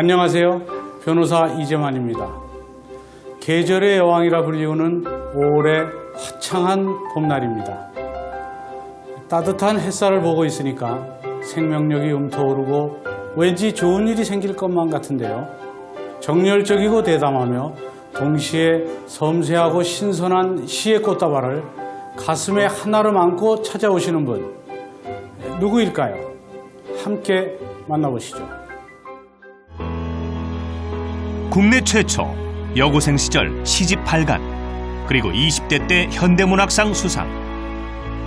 안녕하세요. 변호사 이재만입니다. 계절의 여왕이라 불리우는 5월의 화창한 봄날입니다. 따뜻한 햇살을 보고 있으니까 생명력이 움터오르고 왠지 좋은 일이 생길 것만 같은데요. 정열적이고 대담하며 동시에 섬세하고 신선한 시의 꽃다발을 가슴에 하나로 안고 찾아오시는 분 누구일까요? 함께 만나보시죠. 국내 최초 여고생 시절 시집 8간 그리고 20대 때 현대문학상 수상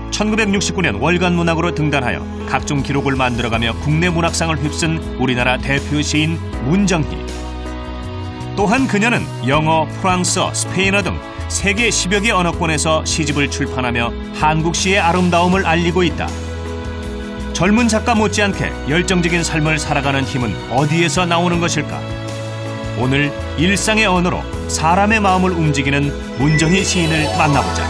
1969년 월간 문학으로 등단하여 각종 기록을 만들어가며 국내 문학상을 휩쓴 우리나라 대표 시인 문정희 또한 그녀는 영어, 프랑스어, 스페인어 등 세계 10여 개 언어권에서 시집을 출판하며 한국 시의 아름다움을 알리고 있다. 젊은 작가 못지않게 열정적인 삶을 살아가는 힘은 어디에서 나오는 것일까? 오늘 일상의 언어로 사람의 마음을 움직이는 문정희 시인을 만나보자.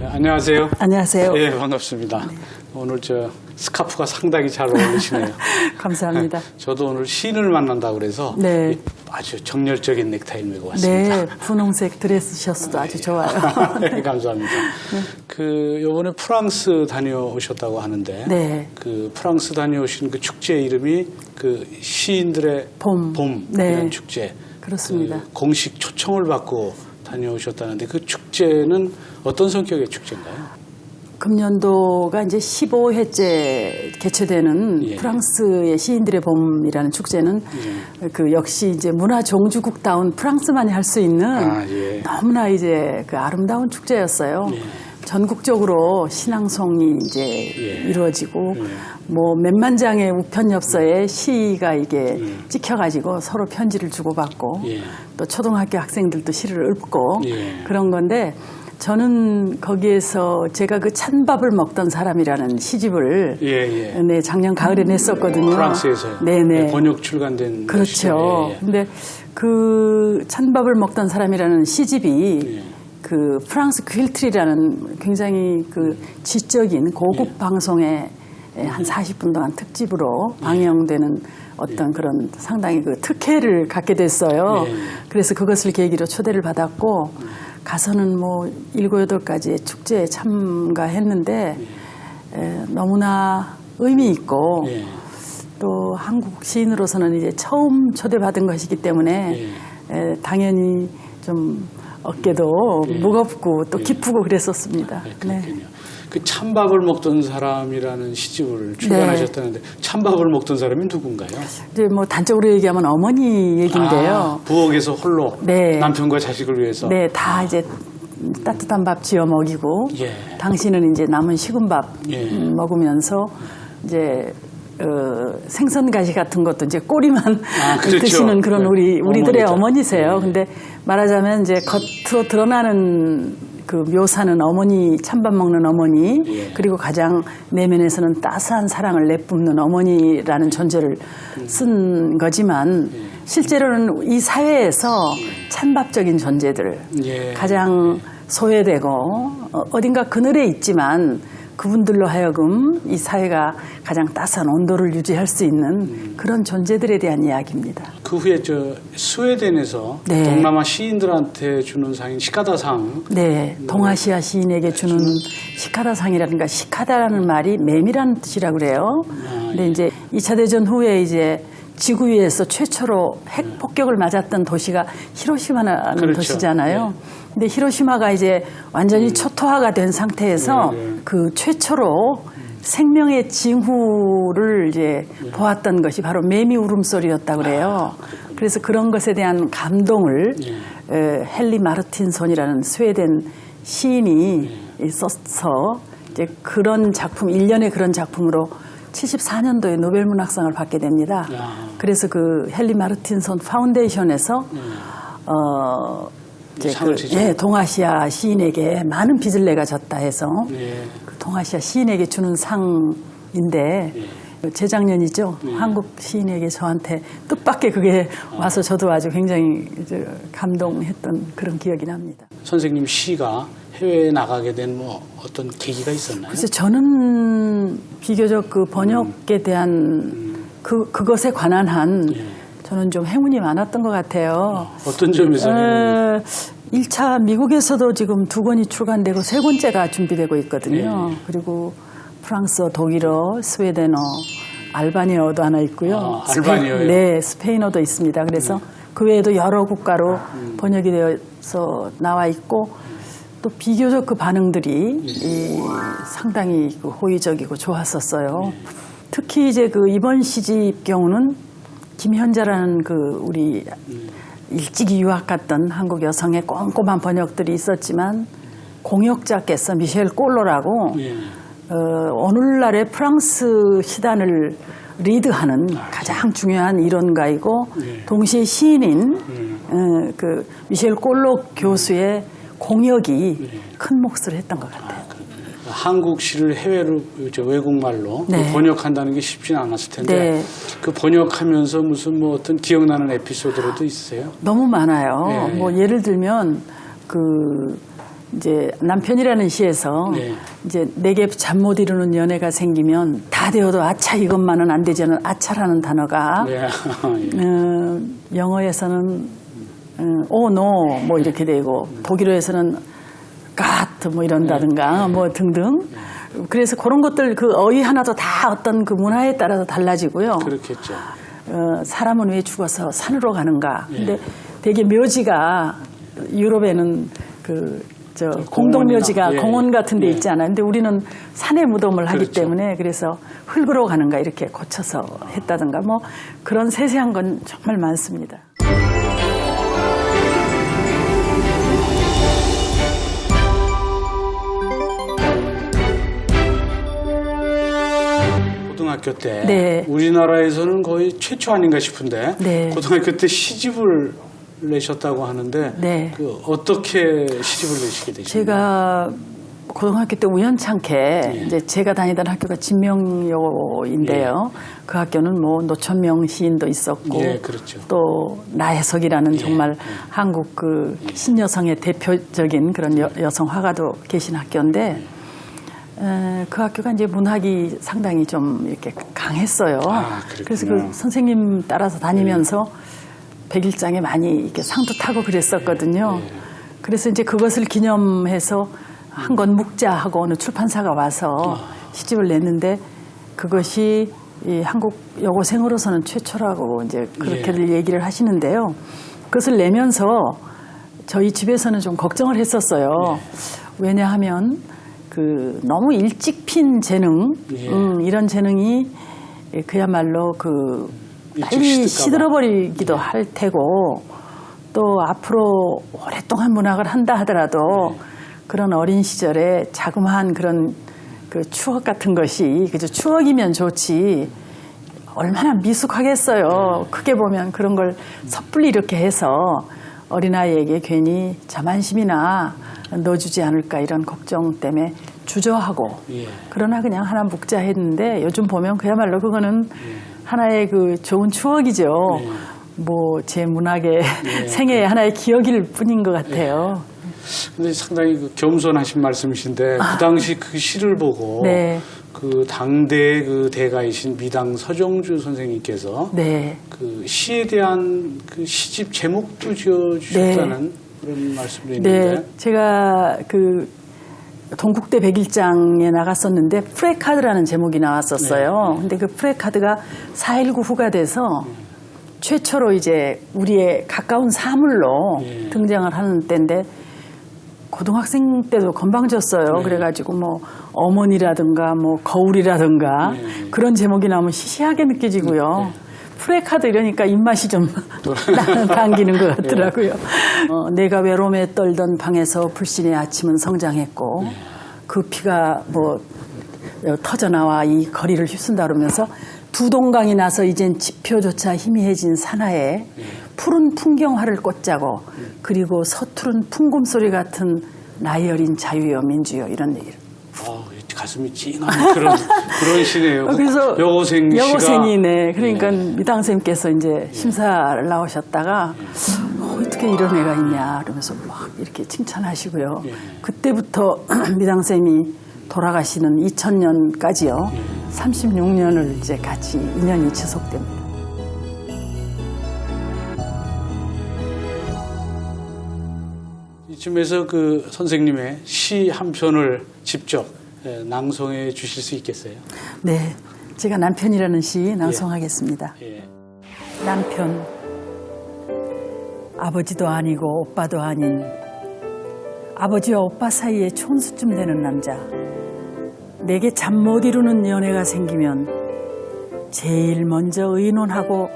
네, 안녕하세요. 안녕하세요. 예, 반갑습니다. 오늘 저 스카프가 상당히 잘 어울리시네요. 감사합니다. 저도 오늘 시인을 만난다 그래서 네. 이 아주 정열적인 넥타이를 메고 왔습니다. 네, 분홍색 드레스 셔츠도 아주 좋아요. 네, 감사합니다. 그 요번에 프랑스 다녀오셨다고 하는데 네. 그 프랑스 다녀오신 그 축제 이름이 그 시인들의 봄. 봄이라는 네. 축제. 그렇습니다. 그 공식 초청을 받고 다녀오셨다는데 그 축제는 어떤 성격의 축제인가요? 금년도가 이제 15회째 개최되는 예. 프랑스의 시인들의 봄이라는 축제는 그 역시 이제 문화 종주국다운 프랑스만이 할 수 있는 아, 예. 너무나 이제 그 아름다운 축제였어요. 예. 전국적으로 신앙송이 이제 예. 이루어지고 예. 뭐 몇만 장의 우편 엽서에 시가 이게 찍혀가지고 서로 편지를 주고받고 예. 또 초등학교 학생들도 시를 읊고 예. 그런 건데 저는 거기에서 제가 그 찬밥을 먹던 사람이라는 시집을 예, 예. 네 작년 가을에 냈었거든요. 프랑스에서요. 네네. 네, 번역 출간된 그렇죠. 예, 예. 근데 그 찬밥을 먹던 사람이라는 시집이 예. 그 프랑스 퀼트리라는 굉장히 그 지적인 고급 예. 방송에 한 40분 동안 특집으로 방영되는 어떤 그런 상당히 그 특혜를 갖게 됐어요. 예. 그래서 그것을 계기로 초대를 받았고 가서는 뭐 일곱 여덟 가지의 축제에 참가했는데 에, 너무나 의미 있고 예. 또 한국 시인으로서는 이제 처음 초대받은 것이기 때문에 에, 당연히 좀 어깨도 무겁고 또 기쁘고 그랬었습니다. 네, 네. 그 찬밥을 먹던 사람이라는 시집을 출간하셨다는데 찬밥을 먹던 사람이 누군가요? 이제 뭐 단적으로 얘기하면 어머니 얘기인데요. 아, 부엌에서 홀로 네. 남편과 자식을 위해서. 네, 다 이제 따뜻한 밥 지어 먹이고 예. 당신은 이제 남은 식은 밥 예. 음, 먹으면서 이제 어, 생선 가시 같은 것도 이제 꼬리만 아, 그렇죠. 드시는 그런 네. 우리 우리들의 어머니죠. 어머니세요. 네. 근데 말하자면 이제 겉으로 드러나는 그 묘사는 어머니 찬밥 먹는 어머니 예. 그리고 가장 내면에서는 따스한 사랑을 내뿜는 어머니라는 존재를 쓴 거지만 예. 실제로는 이 사회에서 찬밥적인 존재들 예. 가장 소외되고 어, 어딘가 그늘에 있지만 그분들로 하여금 이 사회가 가장 따스한 온도를 유지할 수 있는 그런 존재들에 대한 이야기입니다. 그 후에 저 스웨덴에서 네. 동남아 시인들한테 주는 상인 시카다상. 네, 동아시아 시인에게 주는 시카다상이라든가 시카다라는 말이 매미라는 뜻이라고 그래요. 근데 이제 2차 대전 후에 이제 지구 위에서 최초로 핵 폭격을 맞았던 도시가 히로시마라는 그렇죠. 도시잖아요. 근데 히로시마가 이제 완전히 초토화가 된 상태에서 네, 네. 그 최초로 생명의 징후를 이제 보았던 것이 바로 매미 울음소리였다 그래요. 그래서 그런 것에 대한 감동을 에, 헨리 마르틴손이라는 스웨덴 시인이 써서 이제 그런 작품 일련의 그런 작품으로 74년도에 노벨문학상을 받게 됩니다. 야. 그래서 그 헨리 마르틴손 파운데이션에서 어 이제 그. 예, 동아시아 시인에게 많은 빚을 내가 졌다 해서 예. 그 동아시아 시인에게 주는 상인데 재작년이죠. 한국 시인에게 저한테 뜻밖의 그게 와서 저도 아주 굉장히 감동했던 그런 기억이 납니다. 선생님 시가 해외에 나가게 된 뭐 어떤 계기가 있었나요? 그래서 저는 비교적 그 번역에 대한 그 그것에 관한 한 저는 좀 행운이 많았던 것 같아요. 어떤 점에서 에, 1차 미국에서도 지금 두 권이 출간되고 세 번째가 준비되고 있거든요. 네. 그리고 프랑스어, 독일어, 스웨덴어, 알바니아어도 하나 있고요. 아, 스페- 알바니아요? 네, 스페인어도 있습니다. 그래서 그 외에도 여러 국가로 번역이 되어서 나와 있고 또 비교적 그 반응들이 이 상당히 그 호의적이고 좋았었어요. 특히 이제 그 이번 시집 경우는 김현자라는 그 우리 일찍이 유학 갔던 한국 여성의 꼼꼼한 번역들이 있었지만 공역자께서 미셸 꼴로라고 예. 어, 오늘날의 프랑스 시단을 리드하는 가장 중요한 이론가이고 예. 동시에 시인인 어, 그 미셸 꼴로 교수의 공역이 큰 몫을 했던 것 같아요. 한국 시를 해외로 저 외국말로 네. 그 번역한다는 게 쉽지는 않았을 텐데 네. 그 번역하면서 무슨 뭐 어떤 기억나는 에피소드라도 있으세요? 너무 많아요. 네. 뭐 예를 들면 그 이제 남편이라는 시에서 네. 이제 내게 잠 못 이루는 연애가 생기면 다 되어도 아차 이것만은 안 되지는 아차라는 단어가 네. 예. 어, 영어에서는 오 노 뭐 이렇게 되고 독일어에서는 가트 뭐 이런다든가 뭐 등등 그래서 그런 것들 그 어휘 하나도 다 어떤 그 문화에 따라서 달라지고요. 그렇겠죠. 어, 사람은 왜 죽어서 산으로 가는가. 예. 근데 되게 묘지가 유럽에는 그 저 공동 묘지가 예, 공원 같은 데 예. 있지 않아요. 근데 우리는 산에 무덤을 하기 그렇죠. 때문에 그래서 흙으로 가는가 이렇게 고쳐서 했다든가 뭐 그런 세세한 건 정말 많습니다. 고등학교 때 네. 우리나라에서는 거의 최초 아닌가 싶은데 네. 고등학교 때 시집을 내셨다고 하는데 네. 그 어떻게 시집을 내시게 되셨나요? 제가 고등학교 때 우연찮게 이제 제가 다니던 학교가 진명여인데요. 그 학교는 뭐 노천명 시인도 있었고 예, 그렇죠. 또 나혜석이라는 정말 한국 그 신여성의 대표적인 그런 여, 여성 화가도 계신 학교인데 에, 그 학교가 이제 문학이 상당히 좀 이렇게 강했어요. 아. 그래서 그 선생님 따라서 다니면서 백일장에 많이 이렇게 상도 타고 그랬었거든요. 그래서 이제 그것을 기념해서 한 권 묵자 하고 어느 출판사가 와서 시집을 냈는데 그것이 이 한국 여고생으로서는 최초라고 이제 그렇게들 얘기를 하시는데요. 그것을 내면서 저희 집에서는 좀 걱정을 했었어요. 왜냐하면 그 너무 일찍 핀 재능, 예. 음, 이런 재능이 그야말로 그 빨리. 시들어버리기도 할 테고 또 앞으로 오랫동안 문학을 한다 하더라도 그런 어린 시절에 자그마한 그런 그 추억 같은 것이 그저 추억이면 좋지 얼마나 미숙하겠어요. 크게 보면 그런 걸 섣불리 이렇게 해서 어린아이에게 괜히 자만심이나 넣어주지 않을까 이런 걱정 때문에 주저하고 예. 그러나 그냥 하나 묵자 했는데 요즘 보면 그야말로 그거는 하나의 그 좋은 추억이죠. 뭐제 문학의 생애의 하나의 기억일 뿐인 것 같아요. 근데 상당히 그 겸손하신 말씀이신데 그 당시 그 시를 보고 네. 그 당대 그 대가이신 미당 서정주 선생님께서 네. 그 시에 대한 그 시집 제목도 지어 주셨다는 그런 말씀도 있는데 네, 제가 그 동국대 백일장에 나갔었는데 프레카드라는 제목이 나왔었어요. 네. 근데 그 프레카드가 4.19 후가 돼서 최초로 이제 우리의 가까운 사물로 예. 등장을 하는 때인데 고등학생 때도 건방졌어요. 네. 그래가지고 뭐 어머니라든가 뭐 거울이라든가 네. 그런 제목이 나오면 시시하게 느껴지고요. 프레카드 이러니까 입맛이 좀 당기는 것 같더라고요. 어, 내가 외로움에 떨던 방에서 불신의 아침은 성장했고 그 피가 뭐 어, 터져나와 이 거리를 휩쓴다 그러면서 두 동강이 나서 이젠 지표조차 희미해진 산하에 푸른 풍경화를 꽂자고 그리고 서투른 풍금소리 같은 나이 어린 자유여 민주여 이런 얘기를 아, 가슴이 찡한 그런 그런 시네요. 어, 그래서 여고생 씨가 여고생이네. 그러니까 미당 선생님께서 이제 심사를 나오셨다가 어, 어떻게 이런 애가 있냐 그러면서 막 이렇게 칭찬하시고요. 예. 그때부터 미당쌤이 돌아가시는 2000년까지요. 36년을 이제 같이 인연이 지속됩니다. 이쯤에서 그 선생님의 시 한 편을 직접 예, 낭송해 주실 수 있겠어요? 네, 제가 남편이라는 시 낭송하겠습니다. 예. 남편 아버지도 아니고 오빠도 아닌 아버지와 오빠 사이에 촌수쯤 되는 남자 내게 잠 못 이루는 연애가 생기면 제일 먼저 의논하고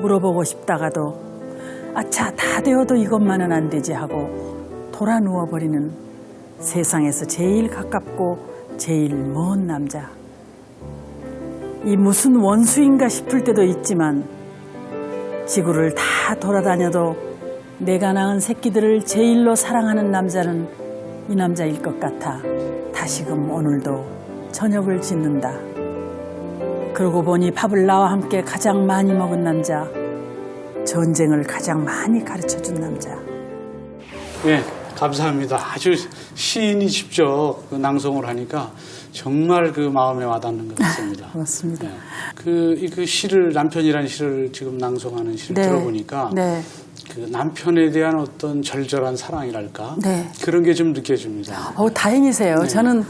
물어보고 싶다가도 아차 다 되어도 이것만은 안 되지 하고 돌아 누워버리는 세상에서 제일 가깝고 제일 먼 남자 이 무슨 원수인가 싶을 때도 있지만 지구를 다 돌아다녀도 내가 낳은 새끼들을 제일로 사랑하는 남자는 이 남자일 것 같아 다시금 오늘도 저녁을 짓는다. 그러고 보니 밥을 나와 함께 가장 많이 먹은 남자, 전쟁을 가장 많이 가르쳐 준 남자. 예, 감사합니다. 아주 시인이 직접 그 낭송을 하니까 정말 그 마음에 와닿는 것 같습니다. 고맙습니다. 예. 그, 이그 시를, 남편이라는 시를 지금 낭송하는 시를 들어보니까 네. 그 남편에 대한 어떤 절절한 사랑이랄까 네. 그런 게 좀 느껴집니다. 어, 다행이세요. 저는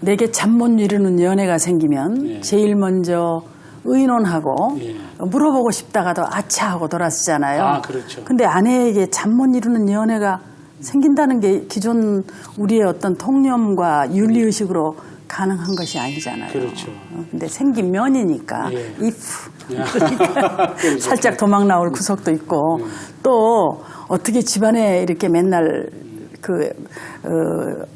내게 잠 못 이루는 연애가 생기면 예. 제일 먼저 의논하고 예. 물어보고 싶다가도 아차 하고 돌아서잖아요. 아, 그렇죠. 근데 아내에게 잠 못 이루는 연애가 생긴다는 게 기존 우리의 어떤 통념과 윤리의식으로 가능한 것이 아니잖아요. 그렇죠. 어, 근데 생기면이니까 예. if 그러니까. 살짝 도망 나올 구석도 있고 음. 또 어떻게 집안에 이렇게 맨날 그 어,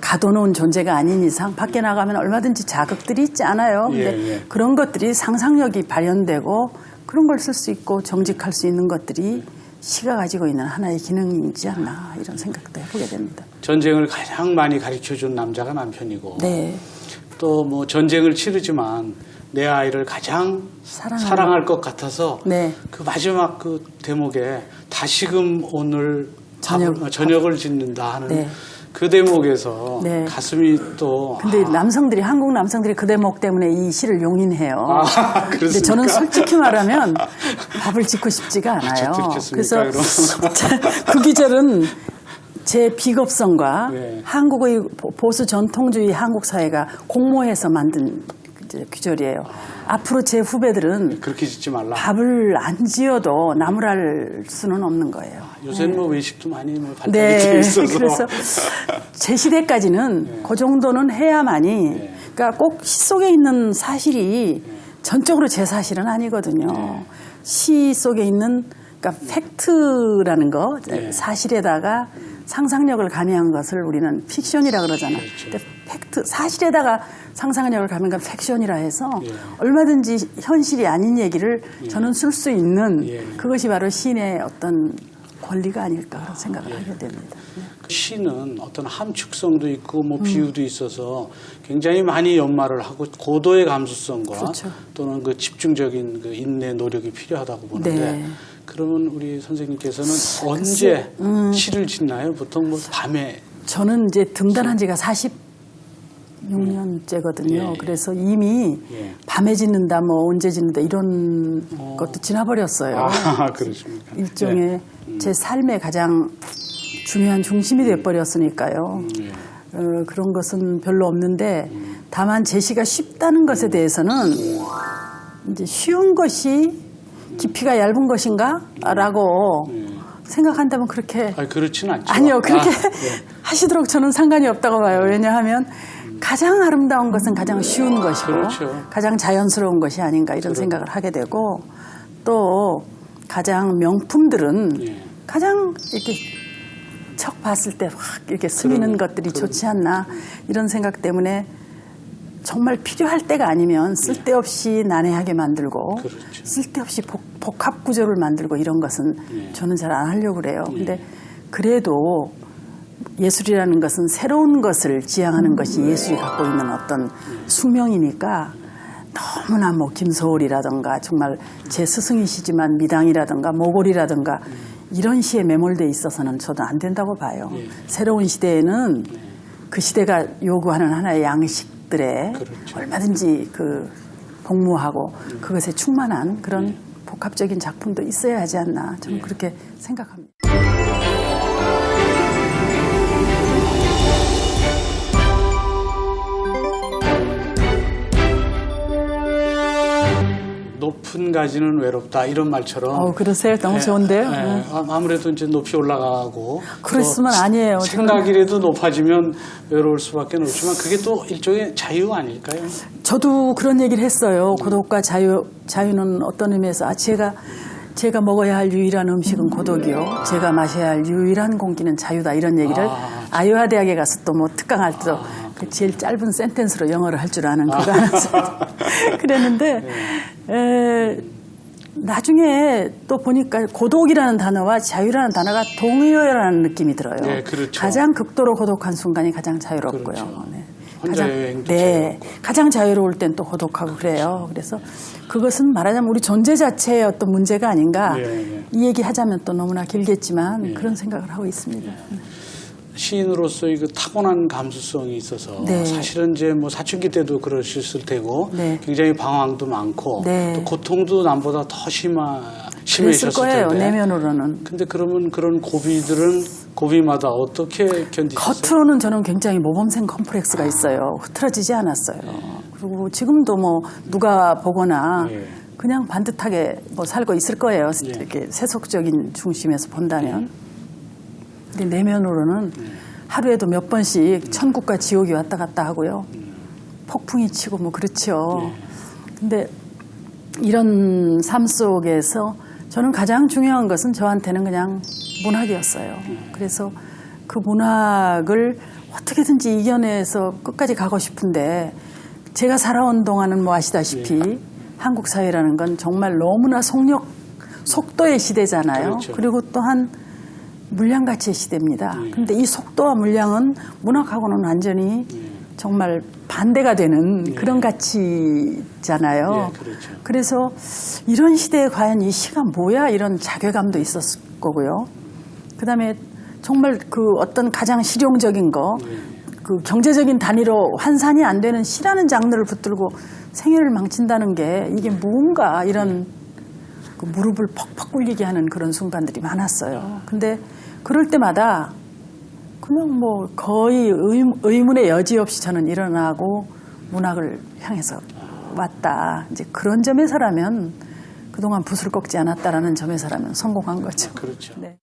가둬놓은 존재가 아닌 이상 밖에 나가면 얼마든지 자극들이 있지 않아요. 근데 예, 예. 그런 것들이 상상력이 발현되고 그런 걸 쓸 수 있고 정직할 수 있는 것들이 시가 가지고 있는 하나의 기능이지 않나 이런 생각도 해보게 됩니다. 전쟁을 가장 많이 가르쳐 준 남자가 남편이고 네. 또 뭐 전쟁을 치르지만 내 아이를 가장 사랑하는 사랑할 것 같아서 네. 그 마지막 그 대목에 다시금 오늘 저녁- 밥을- 어, 저녁을 짓는다 하는 네. 그 대목에서 네. 가슴이 또 근데 아, 남성들이 한국 남성들이 그 대목 때문에 이 시를 용인해요. 아, 근데? 저는 솔직히 말하면 밥을 짓고 싶지가 않아요. 저 듣겠습니까, 그래서 그 기절은 제 비겁성과 네. 한국의 보- 보수 전통주의 한국 사회가 공모해서 만든 이제 규절이에요. 앞으로 제 후배들은 그렇게 짓지 말라. 밥을 안 지어도 나무랄 수는 없는 거예요. 요새는 뭐 외식도 많이 뭐 발달이 네. 돼 있어서 그래서 제 시대까지는 그 정도는 해야만이 네. 그러니까 꼭 시 속에 있는 사실이 전적으로 제 사실은 아니거든요. 네. 시 속에 있는 그러니까 팩트라는 거 네. 사실에다가 상상력을 가미한 것을 우리는 픽션이라 그러잖아. 그렇죠. 근데 팩트 사실에다가 상상력을 가미한 건 팩션이라 해서 예. 얼마든지 현실이 아닌 얘기를 저는 쓸 수 있는 예. 그것이 바로 시인의 어떤 권리가 아닐까 그런 생각을 하게 됩니다. 그 시는 어떤 함축성도 있고 뭐 비유도 있어서 굉장히 많이 연마를 하고 고도의 감수성과 그렇죠. 또는 그 집중적인 그 인내 노력이 필요하다고 보는데 네. 그러면 우리 선생님께서는 언제 음. 시를 짓나요? 보통 뭐 밤에 저는 이제 등단한 지가 46년째거든요. 예. 그래서 이미 예. 밤에 짓는다, 뭐 언제 짓는다 이런 것도 지나버렸어요. 아 그렇습니까? 일종의 네. 제 삶의 가장 중요한 중심이 돼버렸으니까요. 예. 어, 그런 것은 별로 없는데 다만 제시가 쉽다는 것에 대해서는 이제 쉬운 것이 깊이가 얇은 것인가 라고 생각한다면 그렇게 아니 그렇지는 않죠. 아니요 그렇게 아, 예. 하시도록 저는 상관이 없다고 봐요. 왜냐하면 가장 아름다운 것은 가장 쉬운 것이고 그렇죠. 가장 자연스러운 것이 아닌가 이런 그럼. 생각을 하게 되고 또 가장 명품들은 예. 가장 이렇게 척 봤을 때 확 이렇게 스미는 그럼, 것들이 그럼. 좋지 않나 이런 생각 때문에 정말 필요할 때가 아니면 쓸데없이 난해하게 만들고 그렇죠. 쓸데없이 복, 복합 구조를 만들고 이런 것은 예. 저는 잘 안 하려고 그래요. 근데 그래도 예술이라는 것은 새로운 것을 지향하는 것이 예술이 갖고 있는 어떤 숙명이니까 너무나 뭐 김소월이라든가 정말 제 스승이시지만 미당이라든가 모골이라든가 이런 시에 매몰돼 있어서는 저도 안 된다고 봐요. 예. 새로운 시대에는 그 시대가 요구하는 하나의 양식 들에 그렇죠. 얼마든지 그 복무하고 그것에 충만한 그런 복합적인 작품도 있어야 하지 않나 저는 예. 그렇게 생각합니다. 높은 가지는 외롭다 이런 말처럼. 어, 그러세요? 너무 예, 좋은데요? 예, 네. 아- 아무래도 이제 높이 올라가고. 그랬으면 또 아니에요. 생각이라도 높아지면 외로울 수밖에 없지만 그게 또 일종의 자유 아닐까요? 저도 그런 얘기를 했어요. 고독과 자유, 자유는 어떤 의미에서 아, 제가 제가 먹어야 할 유일한 음식은 고독이요. 제가 마셔야 할 유일한 공기는 자유다. 이런 얘기를 아, 아, 이오와 대학에 가서 또 뭐 특강할 때도 그 제일 짧은 센텐스로 영어를 할 줄 아는 그거 하면서 그랬는데 에, 나중에 또 보니까 고독이라는 단어와 자유라는 단어가 동의어라는 느낌이 들어요. 네, 그렇죠. 가장 극도로 고독한 순간이 가장 자유롭고요. 그렇죠. 네. 가장- 네, 자유롭고. 가장 자유로울 땐 또 고독하고 그래요. 그래서 그것은 말하자면 우리 존재 자체의 어떤 문제가 아닌가. 예, 예. 이 얘기 하자면 또 너무나 길겠지만 예. 그런 생각을 하고 있습니다. 시인으로서의 그 타고난 감수성이 있어서 네. 사실은 이제 뭐 사춘기 때도 그러셨을 테고 네. 굉장히 방황도 많고 네. 또 고통도 남보다 더 심하 심해졌을 거예요. 텐데. 내면으로는. 근데 그러면 그런 고비들은 고비마다 어떻게 견디셨어요? 겉으로는 저는 굉장히 모범생 컴플렉스가 있어요. 흐트러지지 않았어요. 그리고 지금도 뭐 누가 보거나 예. 그냥 반듯하게 뭐 살고 있을 거예요. 예. 이렇게 세속적인 중심에서 본다면. 근데 내면으로는 하루에도 몇 번씩 천국과 지옥이 왔다 갔다 하고요. 폭풍이 치고 뭐 그렇죠. 근데 이런 삶 속에서 저는 가장 중요한 것은 저한테는 그냥 문학이었어요. 그래서 그 문학을 어떻게든지 이겨내서 끝까지 가고 싶은데 제가 살아온 동안은 뭐 아시다시피 한국 사회라는 건 정말 너무나 속력, 속도의 시대잖아요. 그렇죠. 그리고 또한 물량 가치의 시대입니다. 근데 이 속도와 물량은 문학하고는 완전히 정말 반대가 되는 그런 가치잖아요. 예, 그렇죠. 그래서 이런 시대에 과연 이 시가 뭐야 이런 자괴감도 있었을 거고요. 그다음에 정말 그 어떤 가장 실용적인 거, 그 경제적인 단위로 환산이 안 되는 시라는 장르를 붙들고 생애를 망친다는 게 이게 뭔가 이런 그 무릎을 퍽퍽 꿇리게 하는 그런 순간들이 많았어요. 근데 그럴 때마다 그냥 뭐 거의 의, 의문의 여지 없이 저는 일어나고 문학을 향해서 왔다. 이제 그런 점에서라면 그동안 붓을 꺾지 않았다라는 점에서라면 성공한 거죠. 그렇죠. 네.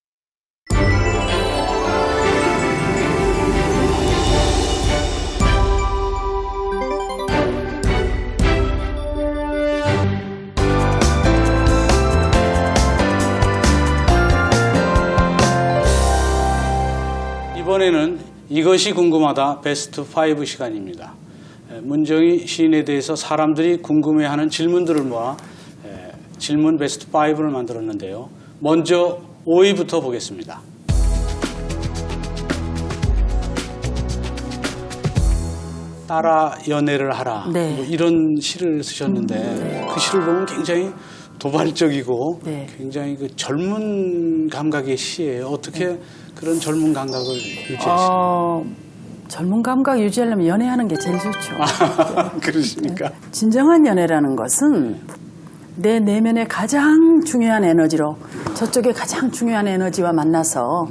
이번에는 이것이 궁금하다 베스트 5 시간입니다. 에, 문정희 시인에 대해서 사람들이 궁금해하는 질문들을 모아 에, 질문 베스트 5를 만들었는데요. 먼저 5위부터 보겠습니다. 따라 연애를 하라. 네. 뭐 이런 시를 쓰셨는데 그 시를 보면 굉장히 도발적이고 네. 굉장히 그 젊은 감각의 시예요. 어떻게 그런 젊은 감각을 유지하시나요? 어, 젊은 감각 유지하려면 연애하는 게 제일 좋죠. 아, 그러십니까? 진정한 연애라는 것은 내 내면의 가장 중요한 에너지로 저쪽에 가장 중요한 에너지와 만나서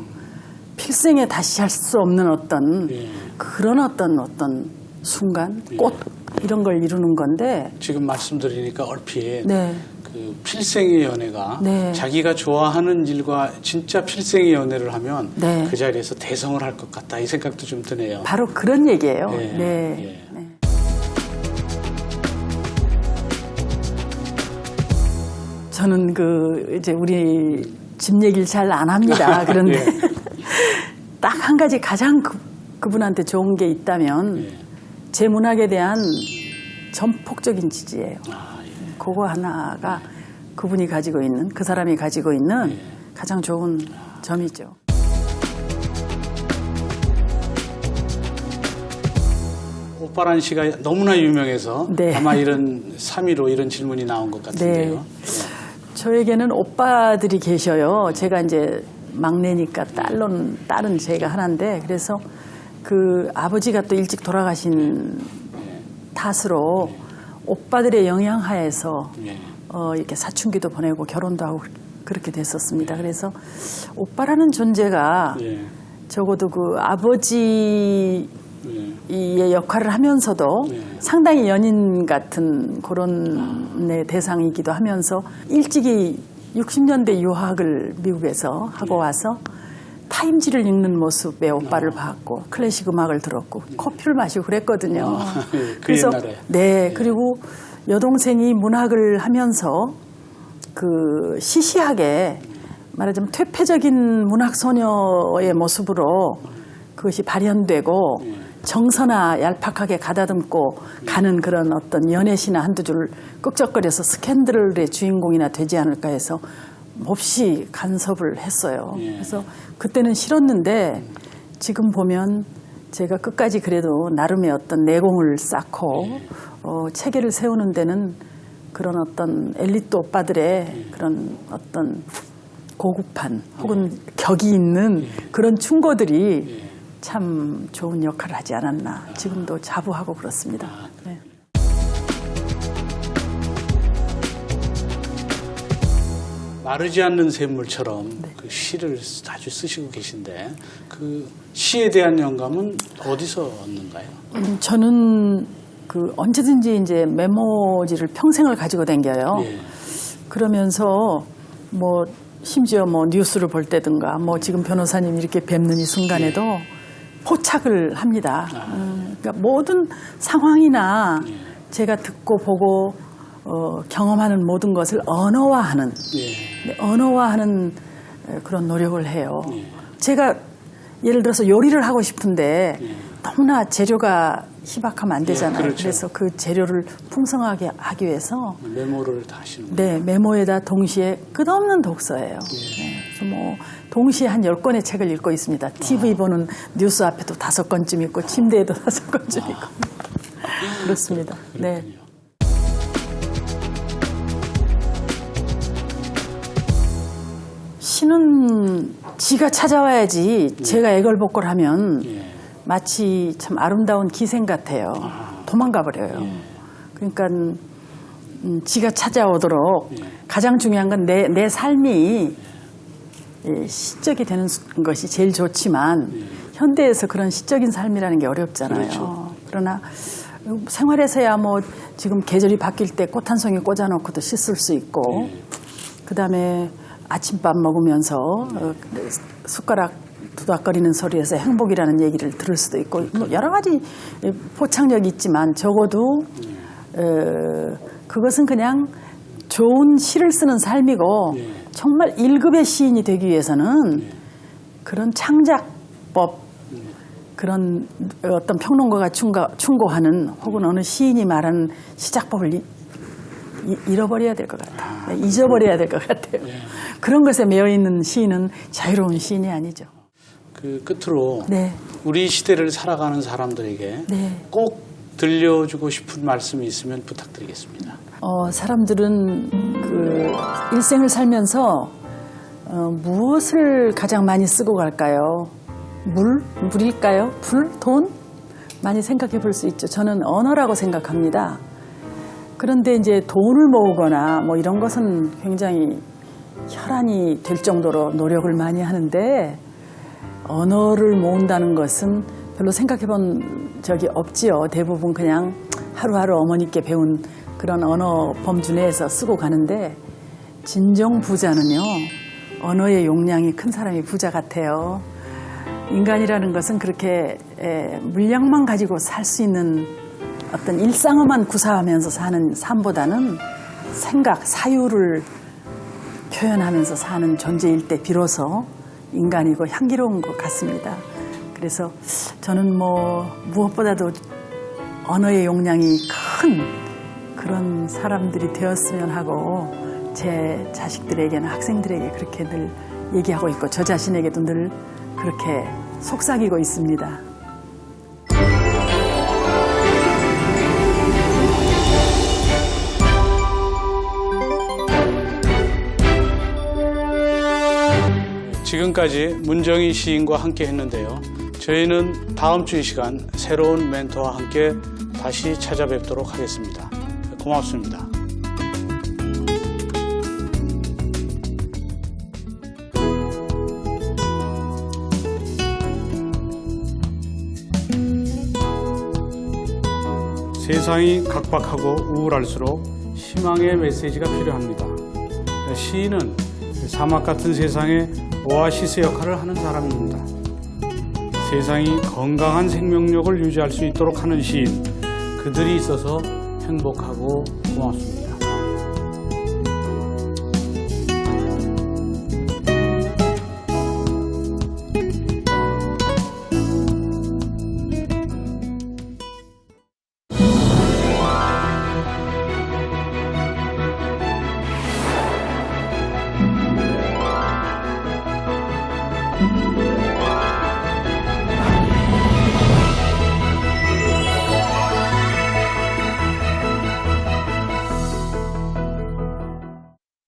필생에 다시 할 수 없는 어떤 예. 그런 어떤 어떤 순간 꽃 이런 걸 이루는 건데 지금 말씀드리니까 얼핏 네. 그 필생의 연애가 네. 자기가 좋아하는 일과 진짜 필생의 연애를 하면 네. 그 자리에서 대성을 할 것 같다 이 생각도 좀 드네요. 바로 그런 얘기예요. 예, 네. 예. 네. 저는 그 이제 우리 집 얘기를 잘 안 합니다. 그런데 예. 딱한 가지 가장 그, 그분한테 좋은 게 있다면 예. 제 문학에 대한 전폭적인 지지예요. 아, 예. 그거 하나가 그분이 가지고 있는 그 사람이 가지고 있는 예. 가장 좋은 점이죠. 오빠란 시가 너무나 유명해서 네. 아마 이런 3위로 이런 질문이 나온 것 같은데요. 네. 저에게는 오빠들이 계셔요. 제가 이제 막내니까 딸론 딸은 제가 하나인데 그래서 그 아버지가 또 일찍 돌아가신 탓으로 오빠들의 영향하에서 예. 어, 이렇게 사춘기도 보내고 결혼도 하고 그렇게 됐었습니다. 그래서 오빠라는 존재가 예. 적어도 그 아버지 예. 의 역할을 하면서도 네. 상당히 연인 같은 그런 네, 대상이기도 하면서 일찍이 60년대 유학을 미국에서 하고 와서 타임지를 읽는 모습의 오빠를 봤고 클래식 음악을 들었고 커피를 마시고 그랬거든요. 그 그래서 옛날에. 네 그리고 여동생이 문학을 하면서 그 시시하게 말하자면 퇴폐적인 문학 소녀의 모습으로 그것이 발현되고 정서나 얄팍하게 가다듬고 가는 그런 어떤 연애시나 한두 줄 끄적거려서 스캔들의 주인공이나 되지 않을까 해서 몹시 간섭을 했어요. 그래서 그때는 싫었는데 지금 보면 제가 끝까지 그래도 나름의 어떤 내공을 쌓고 어, 체계를 세우는 데는 그런 어떤 엘리트 오빠들의 그런 어떤 고급한 혹은 격이 있는 그런 충고들이 참 좋은 역할을 하지 않았나 지금도 자부하고 그렇습니다. 네. 마르지 않는 샘물처럼 그 시를 자주 쓰시고 계신데 그 시에 대한 영감은 어디서 얻는가요? 음, 저는 그 언제든지 이제 메모지를 평생을 가지고 댕겨요. 예. 그러면서 뭐 심지어 뭐 뉴스를 볼 때든가 뭐 지금 변호사님 이렇게 뵙는 이 순간에도 포착을 합니다. 음, 그러니까 모든 상황이나 제가 듣고 보고 어, 경험하는 모든 것을 언어화하는 예. 네, 언어화하는 에, 그런 노력을 해요. 제가 예를 들어서 요리를 하고 싶은데 너무나 재료가 희박하면 안 되잖아요. 그렇죠. 그래서 그 재료를 풍성하게 하기 위해서 메모를 다 하시는 거예요. 네, 메모에다 동시에 끝없는 독서예요. 네, 그래서 뭐 동시에 한 열권의 책을 읽고 있습니다. TV 보는 뉴스 앞에도 다섯 권쯤 있고 침대에도 다섯 권쯤 있고. 그렇습니다. 네. 시는 지가 찾아와야지 제가 애걸복걸 하면 예. 마치 참 아름다운 기생 같아요. 도망가 버려요. 그러니까 음, 지가 찾아오도록 가장 중요한 건 내 내 삶이 예, 시적이 되는 수- 것이 제일 좋지만 현대에서 그런 시적인 삶이라는 게 어렵잖아요. 그러나 생활에서야 뭐 지금 계절이 바뀔 때 꽃 한 송이 꽂아놓고도 씻을 수 있고 그다음에 아침밥 먹으면서 어, 숟가락 두닥거리는 소리에서 행복이라는 얘기를 들을 수도 있고 뭐 여러 가지 포착력이 있지만 적어도 어, 그것은 그냥 좋은 시를 쓰는 삶이고 정말 1급의 시인이 되기 위해서는 그런 창작법 그런 어떤 평론가가 충고, 충고 하는 혹은 어느 시인이 말하는 시작법을 잃어버려야 될 것 같아요. 네, 잊어버려야 될 것 같아요. 그런 것에 매여 있는 시인은 자유로운 시인이 아니죠. 그 끝으로 네. 우리 시대를 살아가는 사람들에게 네. 꼭 들려주고 싶은 말씀이 있으면 부탁드리겠습니다. 어, 사람들은 그 일생을 살면서 어, 무엇을 가장 많이 쓰고 갈까요? 물? 물일까요? 불? 돈? 많이 생각해 볼 수 있죠. 저는 언어라고 생각합니다. 그런데 이제 돈을 모으거나 뭐 이런 것은 굉장히 혈안이 될 정도로 노력을 많이 하는데 언어를 모은다는 것은 별로 생각해 본 적이 없지요. 대부분 그냥 하루하루 어머니께 배운 그런 언어 범주 내에서 쓰고 가는데 진정 부자는요. 언어의 용량이 큰 사람이 부자 같아요. 인간이라는 것은 그렇게 에, 물량만 가지고 살 수 있는 어떤 일상어만 구사하면서 사는 삶보다는 생각, 사유를 표현하면서 사는 존재일 때 비로소 인간이고 향기로운 것 같습니다. 그래서 저는 뭐 무엇보다도 언어의 용량이 큰 그런 사람들이 되었으면 하고 제 자식들에게는 학생들에게 그렇게 늘 얘기하고 있고 저 자신에게도 늘 그렇게 속삭이고 있습니다. 지금까지 문정희 시인과 함께 했는데요. 저희는 다음 주 이 시간 새로운 멘토와 함께 다시 찾아뵙도록 하겠습니다. 고맙습니다. 세상이 각박하고 우울할수록 희망의 메시지가 필요합니다. 시인은 사막 같은 세상에 오아시스 역할을 하는 사람입니다. 세상이 건강한 생명력을 유지할 수 있도록 하는 시인, 그들이 있어서 행복하고 고맙습니다.